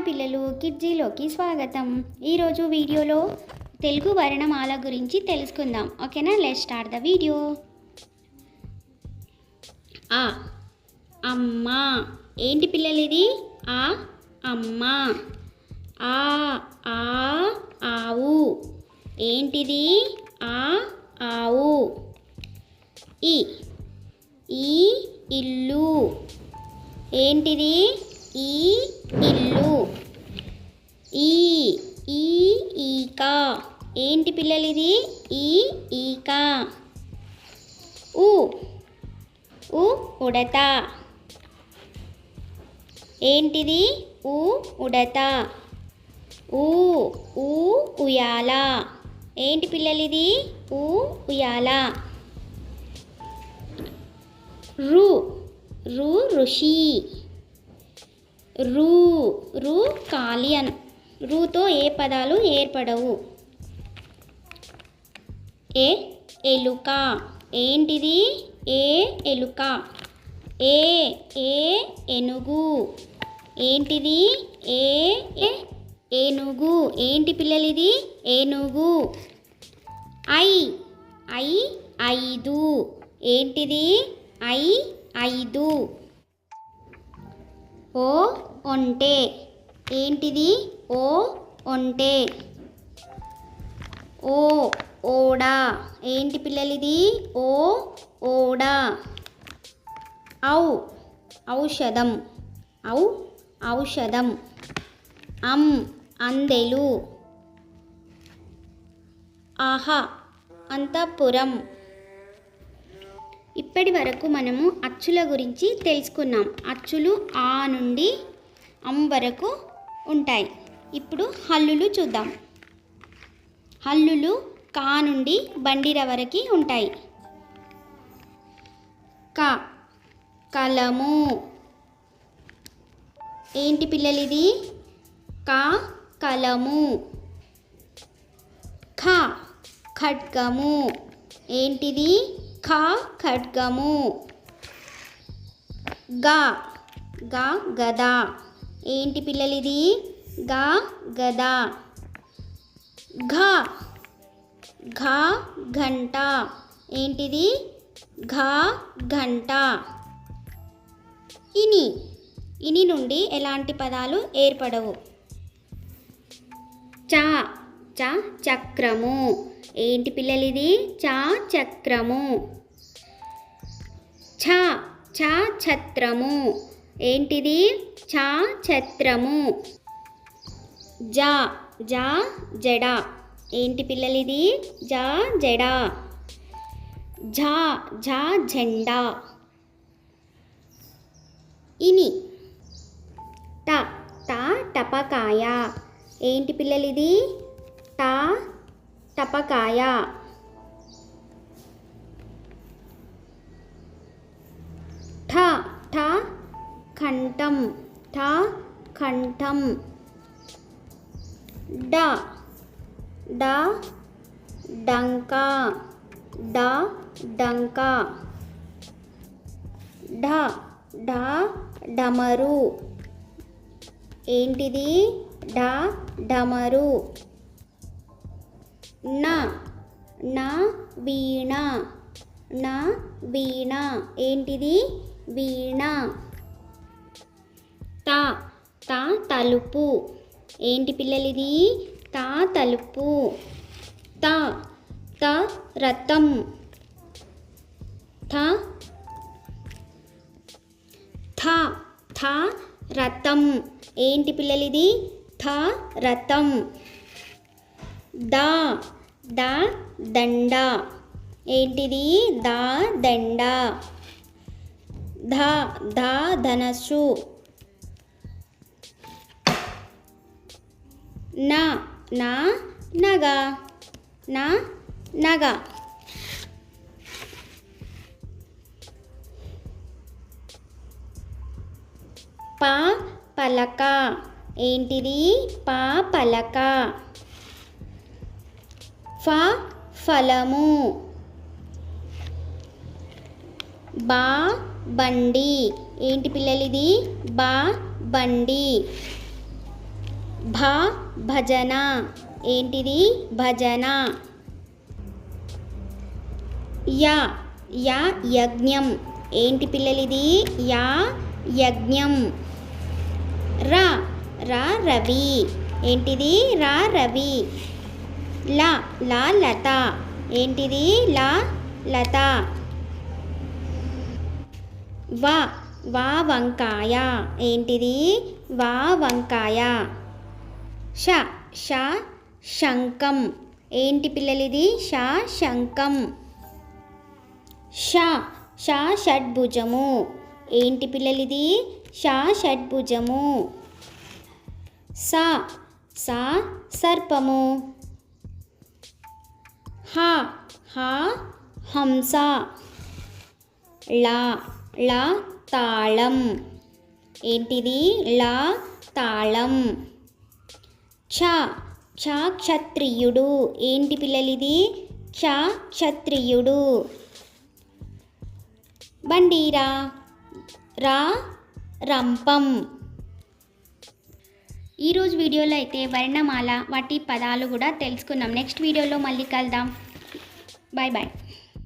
Hi పిల్లలు కిడ్జీలోకి స్వాగతం. ఈరోజు వీడియోలో తెలుగు వర్ణమాల గురించి తెలుసుకుందాం. ఓకేనా? లెట్ స్టార్ట్ ద వీడియో ఆ అమ్మా. ఏంటి పిల్లలు ఇది ఆ అమ్మా. ఆ ఆ ఆవు. ఏంటిది? ఆ ఆవు. ఈ ఈ ఇల్లు. ఏంటిది? ఈ ఇల్లు. ఈ ఈ ఈక. ఏంటి పిల్లలు ఇది ఈ ఈక. ఉ ఉ ఉడత. ఏంటిది? ఉ ఉడత. ఊ ఊ ఉయాల ఏంటి పిల్లలు ఇది ఊ ఉయాల రు రు ఋషి. రూ రూ ఖాళీ రూతో ఏ పదాలు ఏర్పడవు? ఏ ఎలుక. ఏంటిది? ఏ ఎలుక. ఏ ఏ ఎనుగు. ఏంటిది? ఏ ఏ ఏనుగు. ఏంటి పిల్లలు ఇది ఏనుగు. ఐ ఐ ఐదు. ఏంటిది? ఐ ఐదు. ఓ ఒంటె. ఏంటిది? ఓ ఒంటే. ఓ ఓడా. ఏంటి పిల్లలిది? ఓ ఓడా. ఔ ఔషధం. ఔ ఔషధం. అం అందెలు. ఆహా. అంతఃపురం. ఇప్పటి వరకు మనము అచ్చుల గురించి తెలుసుకున్నాం. అచ్చులు ఆ నుండి అం వరకు ఉంటాయి. ఇప్పుడు హల్లులు చూద్దాం. హల్లులు కా నుండి బండిర వరకు ఉంటాయి. క కలము. ఏంటి పిల్లలు ఇది క కలము. ఖ ఖడ్గము. ఏంటిది? ఖ ఖడ్గము. గా గా గద. ఏంటి పిల్లలిది? గా గద. ఘ ఘ ఘంట. ఏంటిది? ఘ ఘంట. ఇని ఇని నుండి ఎలాంటి పదాలు ఏర్పడవు? చ చ చక్రము. ఏంటి పిల్లలిది? చా చక్రము. ఛ ఛ ఛత్రము. ఏంటిది? ఛ ఛత్రము. జ జ జడ. ఏంటి పిల్లలిది? జ జడ. ఝ ఝ జెండా ఇని. ట ట టపకాయ. ఏంటి పిల్లలిది? ట టపకాయ. ఠ ఠ కంఠం ఠ కంఠం డ డ డంకా. డ డంకా. ఢ ఢ డమరు ఏంటిది? ఢ డమరు న నా వీణ నా వీణ. ఏంటిది? వీణ. త త తలుపు. ఏంటి పిల్లలిది? త తలుపు. త త రథం. థ థ థ రథం. ఏంటి పిల్లలిది? థ రథం. ద ద దండ. ఏంటిది? ద దండ. ధ ధ ధనస్సు. న నా నగ. నా నగ. పా పలక. ఏంటిది? పా పలక. ఫ ఫలము. బా బండి. ఏంటి పిల్లలు ఇది బా బండి. భ భజన. ఏంటిది? భజన. యా యా యజ్ఞం. ఏంటి పిల్లలిది? యా యజ్ఞం. రా రా రవి. ఏంటిది? రా రవి. లా లా లత. ఏంటిది? లా లత. వా వా వంకాయ ఏంటిది? వా వంకాయ ష ష శంఖం. ఏంటి పిల్లలిది? ష శంఖం. ష ష షడ్భుజము. ఏంటి పిల్లలిది? ష షడ్భుజము. స స సర్పము. హ హ హంస లా లా తాళం. ఏంటిది? లా తాళం. చ క్ష క్షత్రియుడు. ఏంటి పిల్లలిది? చ క్షత్రియుడు. బండీరా రా రంపం. ఈరోజు వీడియోలో అయితే వర్ణమాల వాటి పదాలు కూడా తెలుసుకున్నాం నెక్స్ట్ వీడియోలో మళ్ళీ కలుద్దాం. Bye bye